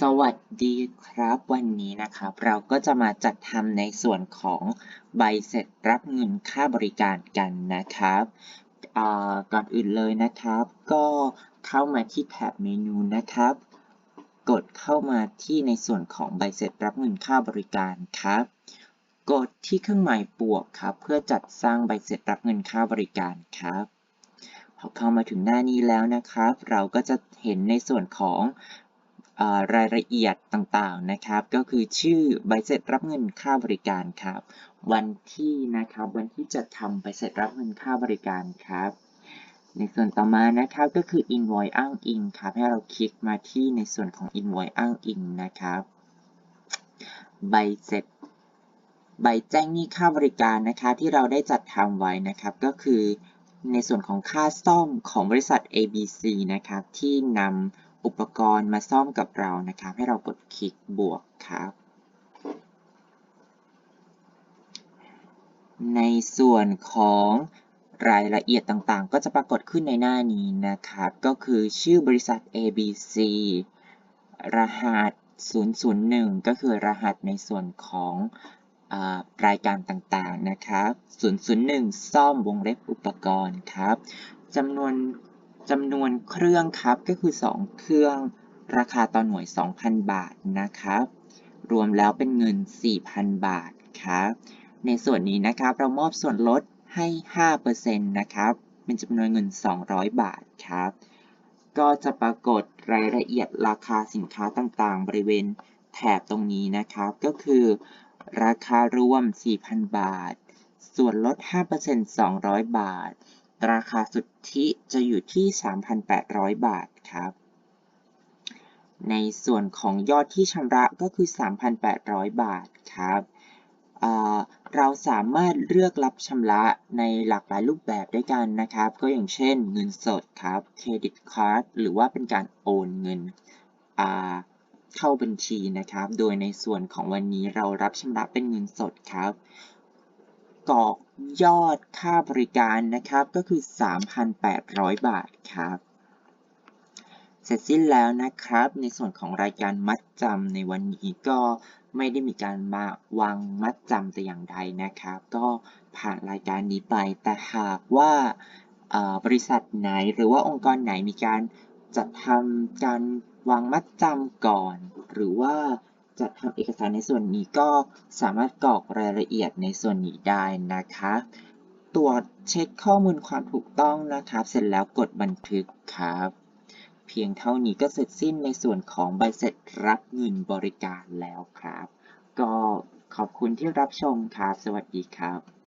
สวัสดีครับวันนี้นะครับ เราก็จะมาจัดทำในส่วนของใบเสร็จรับเงินค่าบริการกันนะครับก่อนอื่นเลยนะครับ ก็เข้ามาที่แท็บเมนูนะครับ กดเข้ามาที่ในส่วนของใบเสร็จรับเงินค่าบริการครับ กดที่เครื่องหมายบวกครับ เพื่อจัดสร้างใบเสร็จรับเงินค่าบริการครับพอเข้ามาถึงหน้านี้แล้วนะครับ เราก็จะเห็นในส่วนของ รายละเอียดต่างๆนะครับ ก็คือชื่อใบเสร็จรับเงินค่าบริการครับ วันที่นะครับวันที่จะทำใบเสร็จรับเงินค่าบริการครับ ในส่วนต่อมานะครับก็คือ invoice อ้างอิงครับให้เราคลิกมาที่ในส่วนของ invoice อ้างอิงนะครับ ใบเสร็จใบแจ้งหนี้ค่าบริการนะคะที่เราได้จัดทำไว้นะครับก็คือในส่วนของค่าซ่อมของบริษัท ABC นะครับที่นำ อุปกรณ์มาซ่อมกับเรานะครับ ให้เรากดคลิกบวกครับ ในส่วนของรายละเอียดต่างๆ ก็จะปรากฏขึ้นในหน้านี้นะครับ ก็คือชื่อบริษัท ABC รหัส 001 ก็คือรหัสในส่วนของอรายการต่างๆ นะครับ 001 ซ่อมวงเล็บอุปกรณ์ครับ จำนวน จำนวนเครื่องครับก็คือ 2 เครื่องราคาต่อหน่วย 2,000 บาทนะครับ รวมแล้วเป็นเงิน 4,000 บาทครับ ในส่วนนี้นะครับเรามอบส่วนลดให้ 5%นะครับ เป็นจำนวนเงิน 200 บาทครับ ก็จะปรากฏรายละเอียดราคาสินค้าต่างๆ บริเวณแถบตรงนี้นะครับ ก็คือราคารวม 4,000 บาท ส่วนลด 5% 200 บาท ราคาสุทธิจะอยู่ที่ 3,800 บาทครับ ในส่วนของยอดที่ชำระก็คือ 3,800 บาทครับเราสามารถเลือกรับชำระในหลากหลายรูปแบบด้วยกันนะครับ ก็อย่างเช่นเงินสดครับ เครดิตการ์ด หรือว่าเป็นการโอนเงินเข้าบัญชีนะครับ โดยในส่วนของวันนี้เรารับชำระเป็นเงินสดครับ กรอกยอดค่าบริการนะครับก็คือ 3,800 บาทครับ เสร็จสิ้นแล้วนะครับ ในส่วนของรายการมัดจำในวันนี้ก็ไม่ได้มีการมาวางมัดจำแต่อย่างใดนะครับ ก็ผ่านรายการนี้ไปแต่หากว่าบริษัทไหนหรือว่าองค์กรไหนมีการจัดทำการวางมัดจำก่อน หรือว่า จัดทำเอกสารในส่วนนี้ก็สามารถกรอกรายละเอียดในส่วนนี้ได้นะคะ ตรวจเช็คข้อมูลความถูกต้องนะครับ เสร็จแล้วกดบันทึกครับ เพียงเท่านี้ก็เสร็จสิ้นในส่วนของใบเสร็จรับเงินบริการแล้วครับ ก็ขอบคุณที่รับชมครับ สวัสดีครับ